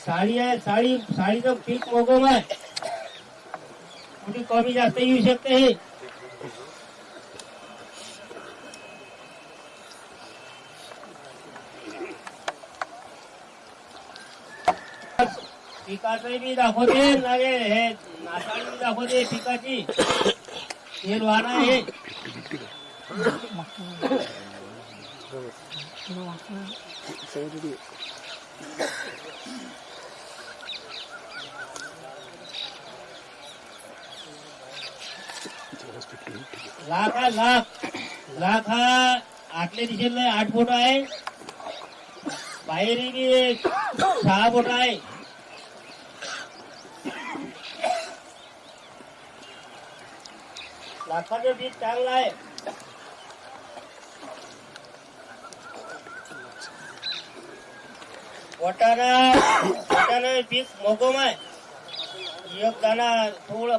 साडी आहे साडी साडीचं पीक मोगम आहे कुठे कमी जास्त येऊ शकते हे पिकाचं बी दाखवते लागे हे नासाडी बी दाखवते पिकाची तेल वाहन आहे लाख हा लाख लाख हा आतल्या दिशेला आठ फूट आहे. बाहेर सहा फूट आहे. लाखाचं बीज चांगलं आहे. वाटाणा वाटाणा पीक मोगम आहे. एक दाना थोडं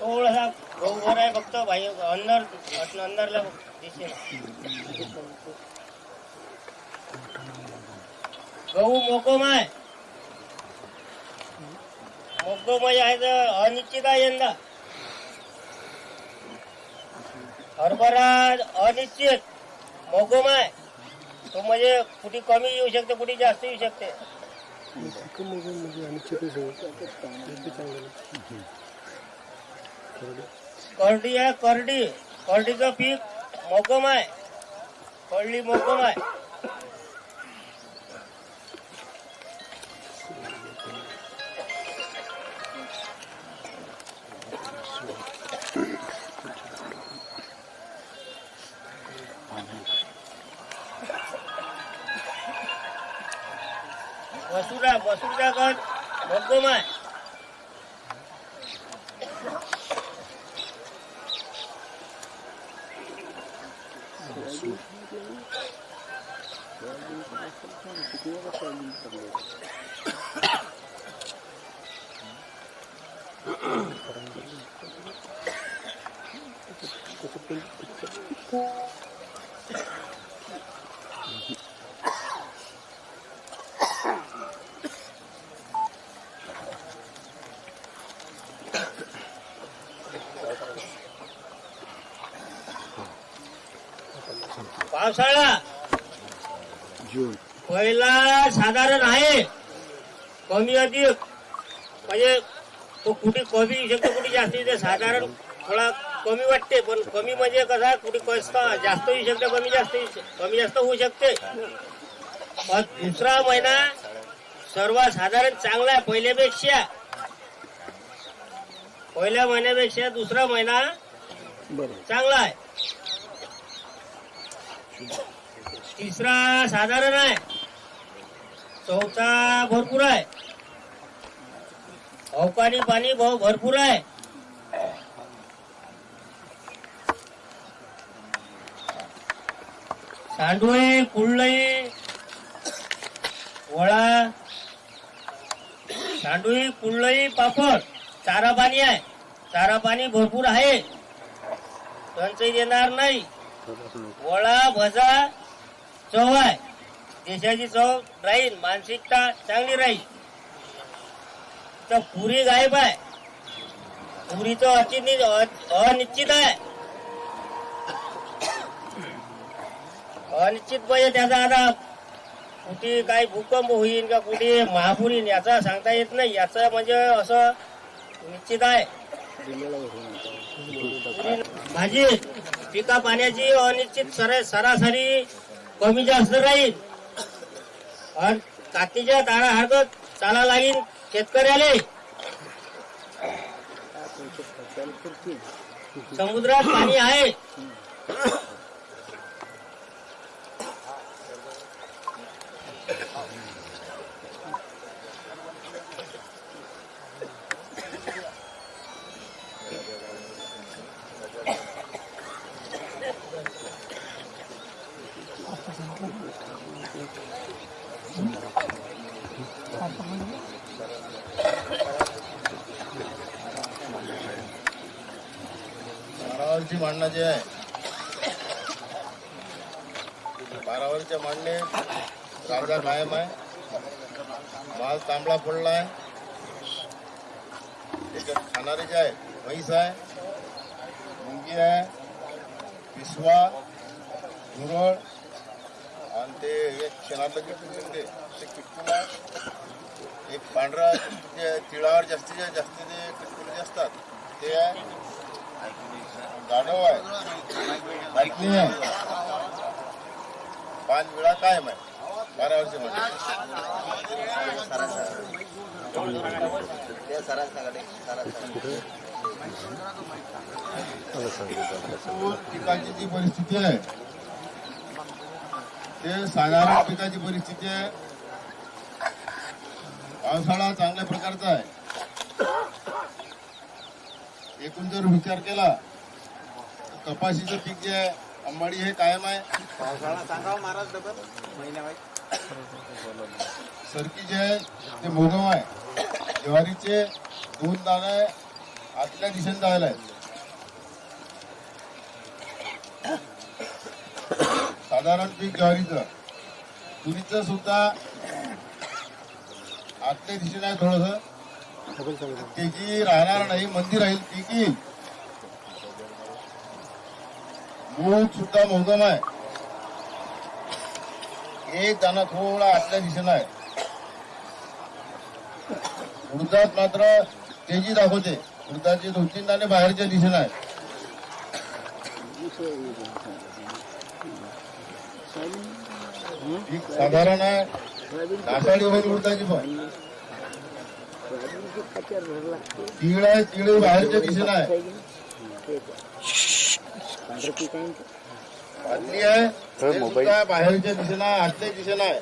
थोडासा गहू वर आहे फक्त भाई अंदर अंदरला दिसेल. गहू मोकोम आहे मोकोम आहे तर अनिश्चित आहे यंदा. हरभरा अनिश्चित. मोकोम आहे तो म्हणजे कुठे कमी येऊ शकते कुठे जास्त येऊ शकते. करडी आहे करडी. करडीचं पीक मोकम आहे. करडी मोकम आहे. मसुरा मसुरा गण मोकम आहे. पावसाळा पहिला साधारण आहे. कमी अधिक म्हणजे तो कुठे कमी येऊ शकतो कुठे जास्त येते साधारण थोडा कमी वाटते पण कमी म्हणजे कसा कुठे कस्त जास्त येऊ शकते कमी जास्त कमी जास्त होऊ शकते. दुसरा महिना सर्वसाधारण चांगला आहे पहिल्यापेक्षा. पहिल्या महिन्यापेक्षा दुसरा महिना चांगला आहे. तिसरा साधारण आहे. चौथा भरपूर आहे. अवकाळी पाणी भाऊ भरपूर आहे. सांडवे कुळलई वळा सांडोळी कुळलई पापड चारा पाणी आहे. चारा पाणी भरपूर आहे. टंचाई देणार नाही. वळा भजा चव आहे. देशाची चव राहील मानसिकता चांगली राहील. तर पुरी गायब आहे. पुरीचं अचित अनिश्चित आहे. अनिश्चित म्हणजे त्याचा आता कुठे काही भूकंप होईल का कुठे महापूर येईल याचा सांगता येत नाही. याचं म्हणजे असं निश्चित आहे. भाजी पिका पाण्याची अनिश्चित सर सरासरी कमी जास्त राहील. अन कातीच्या तारा हरकत चाला लागेल शेतकऱ्याले. समुद्रात पाणी आहे. बारावारीची मांडणं जे आहे, बारावारीच्या मांडणे राजा कायम आहे, माल तांबडा पडलाय त्याच्यात खाणारे जे आहे, म्हैस आहे, मुंगी आहे, पिसवा झुरळ आणि ते एक क्षणातलं किटकून ते आहे. एक पांढरा जे तिळावर जास्तीत जास्त जे किटकुले जे असतात ते आहे. गाढव आहे. पाच वेळा कायम आहे. बारा वर्ष पिकाची जी परिस्थिती आहे ते साधारण पिकाची परिस्थिती आहे. पावसाळा चांगल्या प्रकारचा आहे. एकूण जर विचार केला तर कपाशीचं पीक जे आहे अंबाडी हे कायम आहे. सरकी जे आहे ते मोगम आहे. ज्वारीचे दोन दाणे आतल्या दिशेने जायला आहेत. साधारण पीक ज्वारीचं तुरीचं सुद्धा आतल्या दिशेने आहे थोडस. त्याची राहणार नाही मंदी राहील पीक येईल. मूग सुद्धा मोगम आहे. एक दाना थोडा आतल्या दिशेला आहे. उडदात मात्र तेजी दाखवते. उडदाचे दोन तीन दाणे बाहेरच्या दिशेला आहे. साधारण आहे नासाडी होईल उडदाची पण. तीळ आहे तीळ बाहेरच्या दिशेनं आहे. बादली बाहेरच्या दिशेनं आहे आतल्या दिशेनं आहे.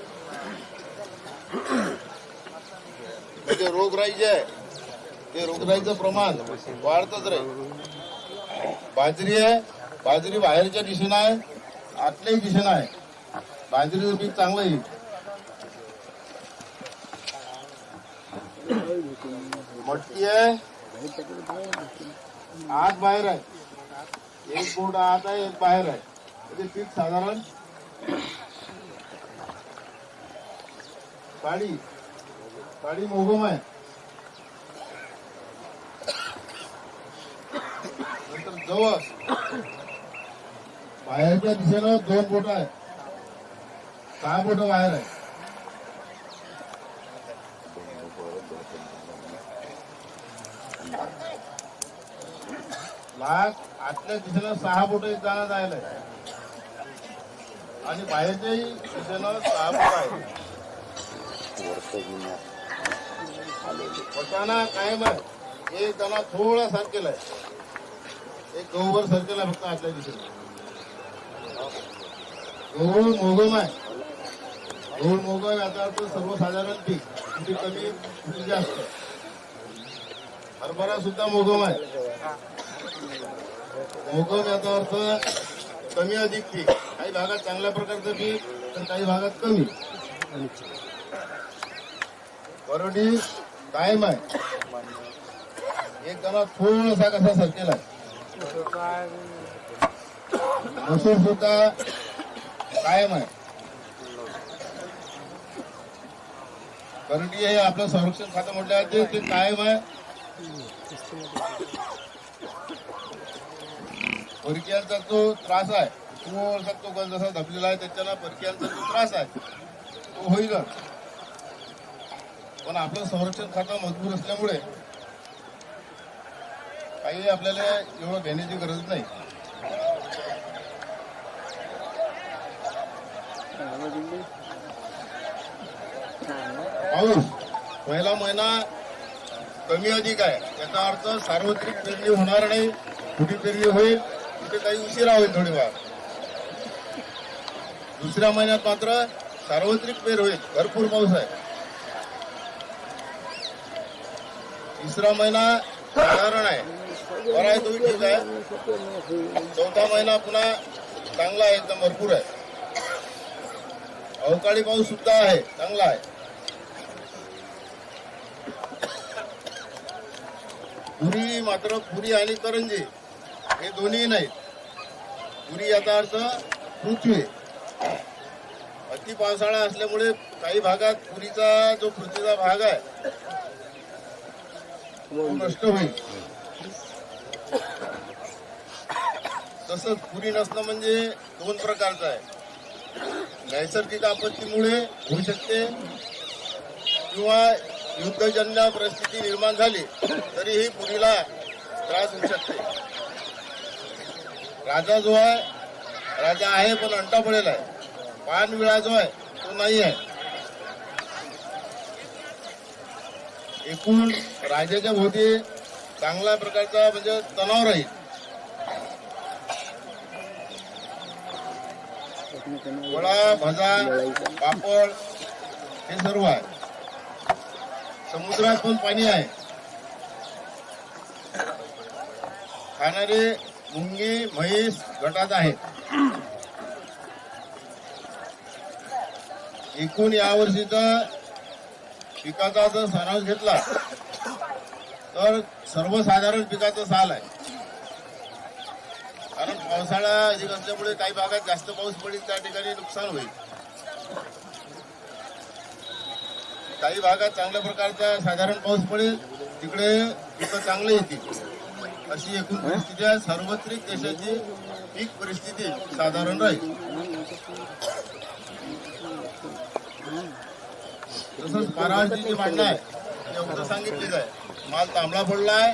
म्हणजे रोगराई जे आहे. ते रोगराईचं प्रमाण वाढतच राहील बाजरी आहे बाजरी बाहेरच्या दिशेनं आहे आतल्याही दिशेनं आहे. बाजरीचं पीक चांगलं येईल मटकी आहे. आत बाहेर आहे. एक बोट आत आहे एक बाहेर आहे. म्हणजे पीक साधारण पाडी पाडी मोगम आहे. नंतर जवळ. बाहेरच्या दिशेनं दोन बोट आहे सहा बोट बाहेर आहे? लाख आतल्या दिशेला सहा बोट एक जाणं जायला आणि बाहेरच्याही दिशेला सहा बोट आहे पटाणा कायम आहे एक दाना थोडा सरकेल आहे. एक गहूवर सरकेल आहे फक्त आतल्या दिशेला. गहू मोगम आहे. गहू मोगम याचा अर्थ सर्वसाधारण पीक. म्हणजे कमी म्हणजे जास्त. हरभरा सुद्धा मोगम आहे. मोगम याचा अर्थ कमी अधिक पीक. काही भागात चांगल्या प्रकारचं पीक तर काही भागात कमी. परडी कायम आहे. एक जणा थोडासा कसा सरकेला आहे. मसूर सुद्धा कायम आहे. कारण की हे आपलं संरक्षण खातं म्हटलं ते ते कायम आहे. परकीयांचा जो त्रास आहे थोडासा तो गंज जसा धपलेला आहे त्याच्याला परकीयांचा जो त्रास आहे तो होईलच पण आपलं संरक्षण खातं मजबूत असल्यामुळे काही आपल्याला एवढं घेण्याची गरज नाही. पाऊस. पहिला महिना कमी अधिक आहे. याचा अर्थ सार्वत्रिक पेरणी होणार नाही. कुठे पेरणी होईल? कुठे काही उशिरा होईल थोडीफार. दुसऱ्या महिन्यात मात्र सार्वत्रिक पेर होईल. भरपूर पाऊस आहे. तिसरा महिना साधारण आहे. बरा आहे तोही ठीक आहे. चौथा महिना पुन्हा चांगला आहे एकदम भरपूर आहे. अवकाळी पाऊस सुद्धा आहे चांगला आहे. पुरी मात्र पुरी आणि करंजी हे दोन्ही नाहीत. पुरी याचा अर्थ पृथ्वी. अति पावसाळा असल्यामुळे काही भागात पुरीचा जो पृथ्वीचा भाग आहे तो नष्ट होईल. तसंच पुरी नसणं म्हणजे दोन प्रकारचं आहे. नैसर्गिक आपत्तीमुळे होऊ शकते किंवा युद्धजन्य परिस्थिती निर्माण झाली तरीही पुरीला त्रास होऊ शकते. राजा जो आहे राजा आहे पण अंटा पडेल आहे पानविळा जो आहे तो नाही आहे. एकूण राजाच्या भोवती चांगल्या प्रकारचा म्हणजे तणाव राहील. वडा भजा पापड हे सर्व आहे. समुद्रात पण पाणी आहे. खाणारे मुंगी म्हैस गटात आहेत. एकूण यावर्षीचा पिकाचा जर सारांश घेतला तर सर्वसाधारण पिकाचा साल आहे. कारण पावसाळा अधिक असल्यामुळे काही भागात जास्त पाऊस पडेल त्या ठिकाणी नुकसान होईल. काही भागात चांगल्या प्रकारचा साधारण पाऊस पडेल तिकडे पिकं चांगले येतील. अशी एकूण परिस्थिती आहे. सार्वत्रिक देशाची पीक परिस्थिती साधारण राहील. तसंच महाराष्ट्राची जी मांडणं आहे. ते सांगितलीच आहे. माल तांबडा पडला आहे